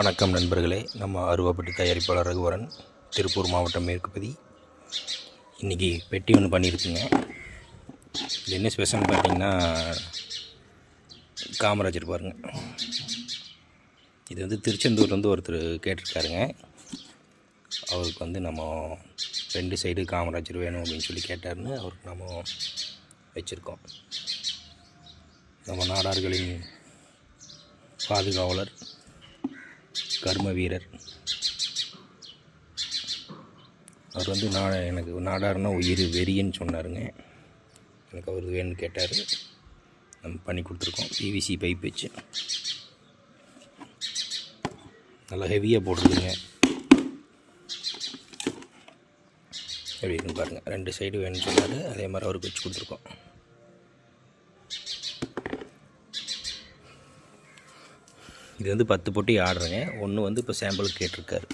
வணக்கம் நண்பர்களே. நம்ம அருவாப்பட்டி தயாரிப்பாளர் ரகுவரன் திருப்பூர் மாவட்டம் மேற்குப்பதி. இன்றைக்கி பெட்டி ஒன்று பண்ணியிருக்குங்க. இது என்ன ஸ்பெஷல் பார்த்திங்கன்னா காமராஜர் பாருங்க. இது வந்து திருச்செந்தூர்லேருந்து ஒருத்தர் கேட்டிருக்காருங்க. அவருக்கு வந்து நம்ம ரெண்டு சைடு காமராஜர் வேணும் அப்படின்னு சொல்லி கேட்டாருன்னு அவருக்கு நம்ம வச்சுருக்கோம். நம்ம நாடார்களின் பாதுகாவலர் கர்ம வீரர் அவர் வந்து நான் எனக்கு நாடார்னா உயிர் வெறியன்னு சொன்னாருங்க. எனக்கு அவர் வேணும்னு கேட்டார். நம்ம பண்ணி கொடுத்துருக்கோம். பிவிசி பைப் வச்சு. நல்லா ஹெவியாக போட்டிருக்குங்க எப்படி இருக்குன்னு பாருங்கள் ரெண்டு சைடு வேணும்னு சொன்னார். அதே மாதிரி அவருக்கு வச்சு கொடுத்துருக்கோம். இது வந்து பத்து பொட்டி ஆர்டருங்க ஒன்று வந்து இப்போ சாம்பிளுக்கு கேட்டிருக்காரு.